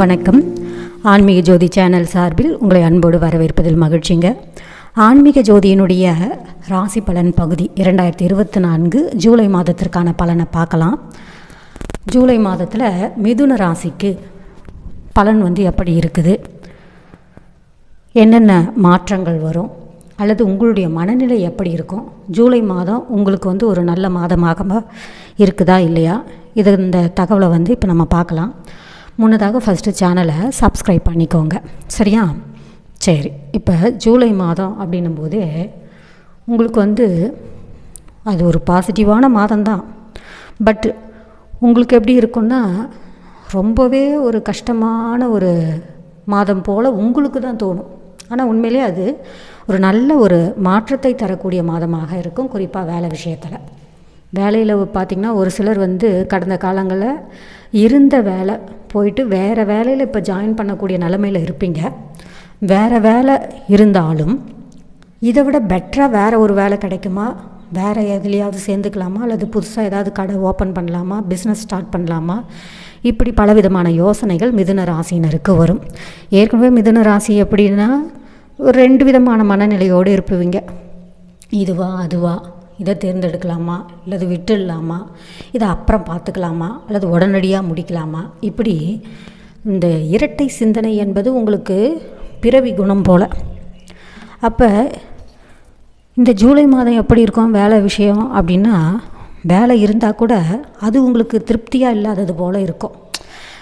வணக்கம். ஆன்மீக ஜோதி சேனல் சார்பில் உங்களை அன்போடு வரவேற்பதில் மகிழ்ச்சிங்க. ஆன்மீக ஜோதியினுடைய ராசி பலன் பகுதி இரண்டாயிரத்தி இருபத்தி நான்கு ஜூலை மாதத்திற்கான பலனை பார்க்கலாம். ஜூலை மாதத்தில் மிதுன ராசிக்கு பலன் வந்து எப்படி இருக்குது? என்னென்ன மாற்றங்கள் வரும்? அல்லது உங்களுடைய மனநிலை எப்படி இருக்கும்? ஜூலை மாதம் உங்களுக்கு வந்து ஒரு நல்ல மாதமாக இருக்குதா இல்லையா? இது இந்த தகவலை வந்து இப்போ நம்ம பார்க்கலாம். முன்னதாக ஃபஸ்ட்டு சேனலை சப்ஸ்கிரைப் பண்ணிக்கோங்க. சரியா? சரி. இப்போ ஜூலை மாதம் அப்படின்னும் போதே உங்களுக்கு வந்து அது ஒரு பாசிட்டிவான மாதம்தான். பட் உங்களுக்கு எப்படி இருக்குன்னா ரொம்பவே ஒரு கஷ்டமான ஒரு மாதம் போல் உங்களுக்கு தான் தோணும். ஆனால் உண்மையிலே அது ஒரு நல்ல ஒரு மாற்றத்தை தரக்கூடிய மாதமாக இருக்கும் குறிப்பாக வேலை விஷயத்தில். வேலையில் பார்த்திங்கன்னா ஒரு சிலர் வந்து கடந்த காலங்களில் இருந்த வேலை போயிட்டு வேறு வேலையில் இப்போ ஜாயின் பண்ணக்கூடிய நிலமையில் இருப்பீங்க. வேறு வேலை இருந்தாலும் இதை விட பெட்டராக வேறு ஒரு வேலை கிடைக்குமா? வேறு எதுலேயாவது சேர்ந்துக்கலாமா? அல்லது புதுசாக ஏதாவது கடை ஓப்பன் பண்ணலாமா? பிஸ்னஸ் ஸ்டார்ட் பண்ணலாமா? இப்படி பலவிதமான யோசனைகள் மிதுன ராசினருக்கு வரும். ஏற்கனவே மிதுன ராசி எப்படின்னா ஒரு ரெண்டு விதமான மனநிலையோடு இருப்பீங்க. இதுவா அதுவா. இதை தேர்ந்தெடுக்கலாமா? அல்லது விட்டுடலாமா? இதை அப்புறம் பார்த்துக்கலாமா? அல்லது உடனடியாக முடிக்கலாமா? இப்படி இந்த இரட்டை சிந்தனை என்பது உங்களுக்கு பிறவி குணம் போல். அப்போ இந்த ஜூலை மாதம் எப்படி இருக்கும் வேலை விஷயம் அப்படின்னா வேலை இருந்தால் கூட அது உங்களுக்கு திருப்தியாக இல்லாதது போல் இருக்கும்.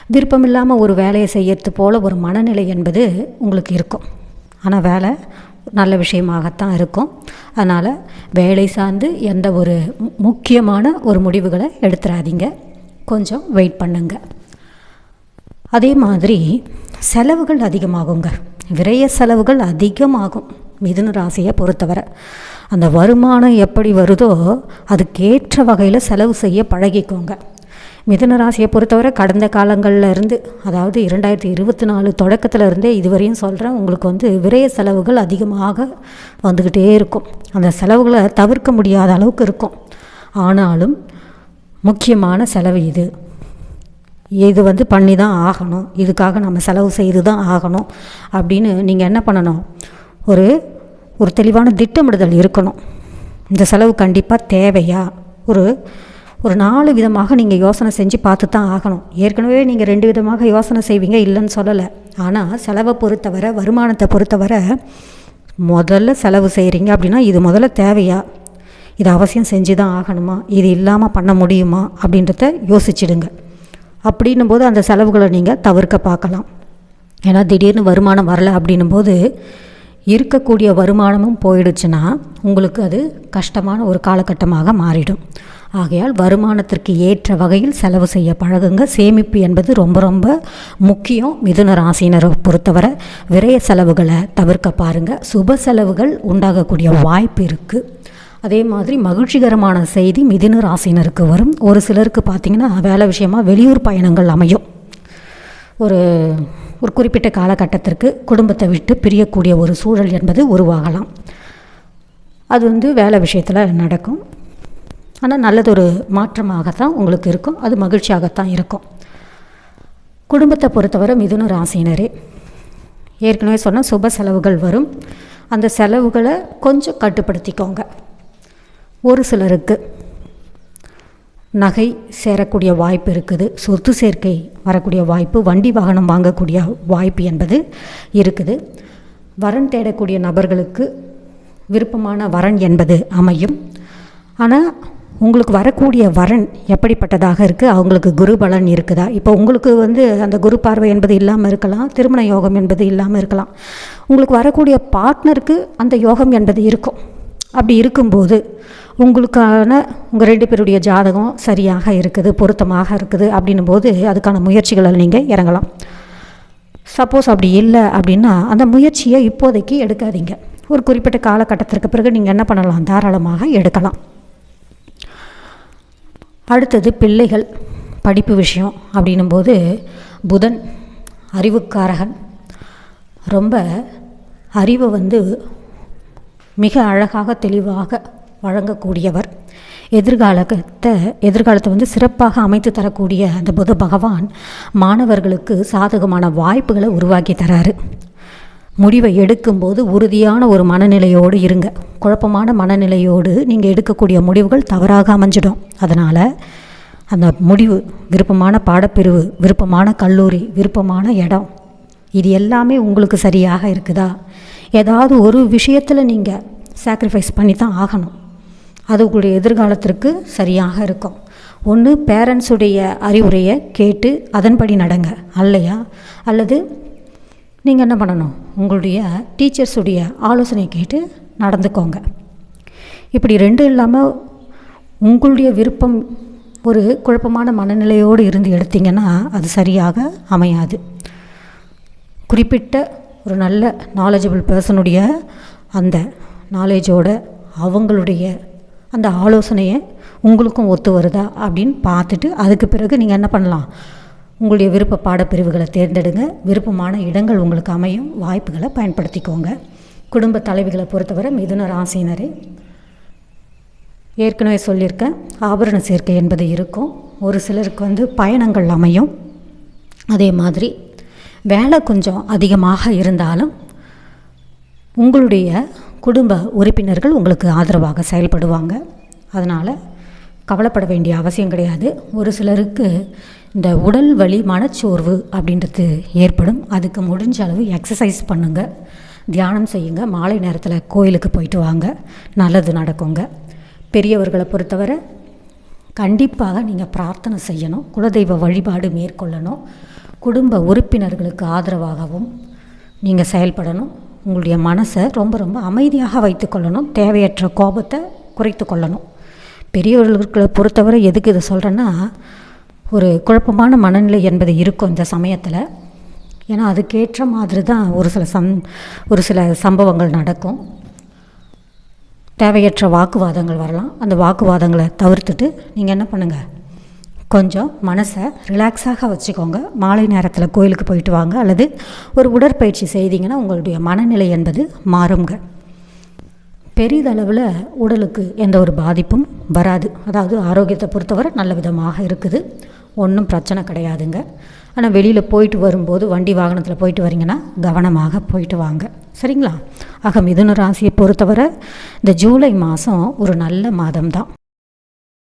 விருப்பம் இல்லாமல் ஒரு வேலையை செய்யறது போல் ஒரு மனநிலை என்பது உங்களுக்கு இருக்கும். ஆனால் வேலை நல்ல விஷயமாகத்தான் இருக்கும். அதனால் வேலை சார்ந்து எந்த ஒரு முக்கியமான ஒரு முடிவுகளை எடுத்துடாதீங்க கொஞ்சம் வெயிட் பண்ணுங்க. அதே மாதிரி செலவுகள் அதிகமாகுங்க. விரைய செலவுகள் அதிகமாகும். மிதுன ராசியை பொறுத்தவரை. அந்த வருமானம் எப்படி வருதோ அதுக்கேற்ற வகையில் செலவு செய்ய பழகிக்கோங்க. மிதனராசியை பொறுத்தவரை கடந்த காலங்களில் இருந்து அதாவது இரண்டாயிரத்தி இருபத்தி நாலு தொடக்கத்தில் இருந்தே இதுவரையும் சொல்கிறேன் உங்களுக்கு வந்து விரய செலவுகள் அதிகமாக வந்துக்கிட்டே இருக்கும். அந்த செலவுகளை தவிர்க்க முடியாத அளவுக்கு இருக்கும். ஆனாலும் முக்கியமான செலவு இது. இது வந்து பண்ணி தான் ஆகணும். இதுக்காக நம்ம செலவு செய்து தான் ஆகணும். அப்படின்னு நீங்கள் என்ன பண்ணணும்? ஒரு ஒரு தெளிவான திட்டமிடுதல் இருக்கணும். இந்த செலவு கண்டிப்பாக தேவையா? ஒரு ஒரு நாலு விதமாக நீங்கள் யோசனை செஞ்சு பார்த்து தான் ஆகணும். ஏற்கனவே நீங்கள் ரெண்டு விதமாக யோசனை செய்வீங்க இல்லைன்னு சொல்லலை. ஆனால் செலவை பொறுத்தவரை வருமானத்தை பொறுத்தவரை முதல்ல செலவு செய்கிறீங்க அப்படின்னா இது முதல்ல தேவையா? இது அவசியம் செஞ்சு தான் ஆகணுமா? இது இல்லாமல் பண்ண முடியுமா? அப்படின்றத யோசிச்சிடுங்க. அப்படின்னும் போது அந்த செலவுகளை நீங்கள் தவிர்க்க பார்க்கலாம். ஏன்னா திடீர்னு வருமானம் வரல அப்படின்னும் போது இருக்கக்கூடிய வருமானமும் போயிடுச்சுன்னா உங்களுக்கு அது கஷ்டமான ஒரு காலகட்டமாக மாறிடும். ஆகையால் வருமானத்திற்கு ஏற்ற வகையில் செலவு செய்ய பழகுங்க. சேமிப்பு என்பது ரொம்ப ரொம்ப முக்கியம் மிதுன ராசினரை பொறுத்தவரை. விரய செலவுகளை தவிர்க்க பாருங்கள் சுப செலவுகள் உண்டாகக்கூடிய வாய்ப்பு இருக்குது அதே மாதிரி மகிழ்ச்சிகரமான செய்தி மிதுன ராசினருக்கு வரும். ஒரு சிலருக்கு பார்த்திங்கன்னா வேலை விஷயமா வெளியூர் பயணங்கள் அமையும். ஒரு ஒரு குறிப்பிட்ட காலகட்டத்திற்கு குடும்பத்தை விட்டு பிரியக்கூடிய ஒரு சூழல் என்பது உருவாகலாம். அது வந்து வேலை விஷயத்தில் நடக்கும். ஆனால் நல்லதொரு மாற்றமாகத்தான் உங்களுக்கு இருக்கும். அது மகிழ்ச்சியாகத்தான் இருக்கும். குடும்பத்தை பொறுத்தவரை மிதுன ராசினரே ஏற்கனவே சொன்ன சுப செலவுகள் வரும். அந்த செலவுகளை கொஞ்சம் கட்டுப்படுத்திக்கோங்க. ஒரு சிலருக்கு நகை சேரக்கூடிய வாய்ப்பு இருக்குது. சொத்து சேர்க்கை வரக்கூடிய வாய்ப்பு வண்டி வாகனம் வாங்கக்கூடிய வாய்ப்பு என்பது இருக்குது. வரன் தேடக்கூடிய நபர்களுக்கு விருப்பமான வரன் என்பது அமையும். ஆனால் உங்களுக்கு வரக்கூடிய வரன் எப்படிப்பட்டதாக இருக்குது அவங்களுக்கு குரு பலன் இருக்குதா? இப்போ உங்களுக்கு வந்து அந்த குரு பார்வை என்பது இல்லாமல் இருக்கலாம் திருமண யோகம் என்பது இல்லாமல் இருக்கலாம். உங்களுக்கு வரக்கூடிய பார்ட்னருக்கு அந்த யோகம் என்பது இருக்கும். அப்படி இருக்கும்போது உங்களுக்கான உங்கள் ரெண்டு பேருடைய ஜாதகம் சரியாக இருக்குது பொருத்தமாக இருக்குது அப்படின்னும் போது அதுக்கான முயற்சிகளில் நீங்கள் இறங்கலாம். சப்போஸ் அப்படி இல்லை அப்படின்னா அந்த முயற்சியை இப்போதைக்கு எடுக்காதீங்க. ஒரு குறிப்பிட்ட காலகட்டத்திற்கு பிறகு நீங்கள் என்ன பண்ணலாம்? தாராளமாக எடுக்கலாம். அடுத்தது பிள்ளைகள் படிப்பு விஷயம் அப்படின்னும்போது புதன் அறிவுக்காரகன். ரொம்ப அறிவை வந்து மிக அழகாக தெளிவாக வழங்கக்கூடியவர். எதிர்காலத்தை எதிர்காலத்தை வந்து சிறப்பாக அமைத்து தரக்கூடிய அந்த புத பகவான் மாணவர்களுக்கு சாதகமான வாய்ப்புகளை உருவாக்கி தராரு. முடிவை எடுக்கும்போது உறுதியான ஒரு மனநிலையோடு இருங்க. குழப்பமான மனநிலையோடு நீங்கள் எடுக்கக்கூடிய முடிவுகள் தவறாக அமைஞ்சிடும். அதனால் அந்த முடிவு விருப்பமான பாடப்பிரிவு விருப்பமான கல்லூரி விருப்பமான இடம் இது எல்லாமே உங்களுக்கு சரியாக இருக்குதா? ஏதாவது ஒரு விஷயத்தில் நீங்கள் சாக்ரிஃபைஸ் பண்ணி தான் ஆகணும். அதுக்குடைய எதிர்காலத்திற்கு சரியாக இருக்கும். ஒன்று பேரண்ட்ஸுடைய அறிவுரையை கேட்டு அதன்படி நடங்க. அல்லையா? அல்லது நீங்கள் என்ன பண்ணணும்? உங்களுடைய டீச்சர்ஸுடைய ஆலோசனை கேட்டு நடந்துக்கோங்க. இப்படி ரெண்டும் இல்லாமல் உங்களுடைய விருப்பம் ஒரு குழப்பமான மனநிலையோடு இருந்து எடுத்திங்கன்னா அது சரியாக அமையாது. குறிப்பிட்ட ஒரு நல்ல நாலேஜபிள் பர்சனுடைய அந்த நாலேஜோட அவங்களுடைய அந்த ஆலோசனையை உங்களுக்கும் ஒத்து வருதா அப்படின்னு பார்த்துட்டு அதுக்கு பிறகு நீங்கள் என்ன பண்ணலாம்? உங்களுடைய விருப்ப பாடப்பிரிவுகளை தேர்ந்தெடுங்க. விருப்பமான இடங்கள் உங்களுக்கு அமையும். வாய்ப்புகளை பயன்படுத்திக்கோங்க. குடும்ப தலைவிகளை பொறுத்தவரை மிதுன ராசினரே ஏற்கனவே சொல்லியிருக்கேன் ஆபரண சேர்க்கை என்பது இருக்கும். ஒரு சிலருக்கு வந்து பயணங்கள் அமையும். அதே மாதிரி வேலை கொஞ்சம் அதிகமாக இருந்தாலும் உங்களுடைய குடும்ப உறுப்பினர்கள் உங்களுக்கு ஆதரவாக செயல்படுவாங்க. அதனால் கவலைப்பட வேண்டிய அவசியம் கிடையாது. ஒரு சிலருக்கு இந்த உடல் வலி மனச்சோர்வு அப்படின்றது ஏற்படும். அதுக்கு முடிஞ்ச அளவு எக்ஸசைஸ் பண்ணுங்கள் தியானம் செய்யுங்க. மாலை நேரத்தில் கோயிலுக்கு போயிட்டு வாங்க. நல்லது நடக்குங்க. பெரியவர்களை பொறுத்தவரை கண்டிப்பாக நீங்கள் பிரார்த்தனை செய்யணும். குலதெய்வ வழிபாடு மேற்கொள்ளணும். குடும்ப உறுப்பினர்களுக்கு ஆதரவாகவும் நீங்கள் செயல்படணும். உங்களுடைய மனசை ரொம்ப ரொம்ப அமைதியாக வைத்துக்கொள்ளணும் தேவையற்ற கோபத்தை குறைத்து கொள்ளணும். பெரியவர்களை பொறுத்தவரை எதுக்கு இதை சொல்கிறேன்னா ஒரு குழப்பமான மனநிலை என்பது இருக்கும் இந்த சமயத்தில். ஏன்னா அதுக்கேற்ற மாதிரி தான் ஒரு சில சம் ஒரு சில சம்பவங்கள் நடக்கும். தேவையற்ற வாக்குவாதங்கள் வரலாம். அந்த வாக்குவாதங்களை தவிர்த்துட்டு நீங்கள் என்ன பண்ணுங்கள் கொஞ்சம் மனசை ரிலாக்ஸாக வச்சுக்கோங்க. மாலை நேரத்தில் கோயிலுக்கு போயிட்டு வாங்க. அல்லது ஒரு உடற்பயிற்சி செய்தீங்கன்னா உங்களுடைய மனநிலை என்பது மாறுங்க. பெரிதளவில் உடலுக்கு எந்த ஒரு பாதிப்பும் வராது. அதாவது ஆரோக்கியத்தை பொறுத்தவரை நல்ல விதமாக இருக்குது. ஒன்றும் பிரச்சனை கிடையாதுங்க. ஆனால் வெளியில் போயிட்டு வரும்போது வண்டி வாகனத்தில் போயிட்டு வரீங்கன்னா கவனமாக போயிட்டு வாங்க. சரிங்களா? ஆக மிதுன ராசியை பொறுத்தவரை இந்த ஜூலை மாதம் ஒரு நல்ல மாதம் தான்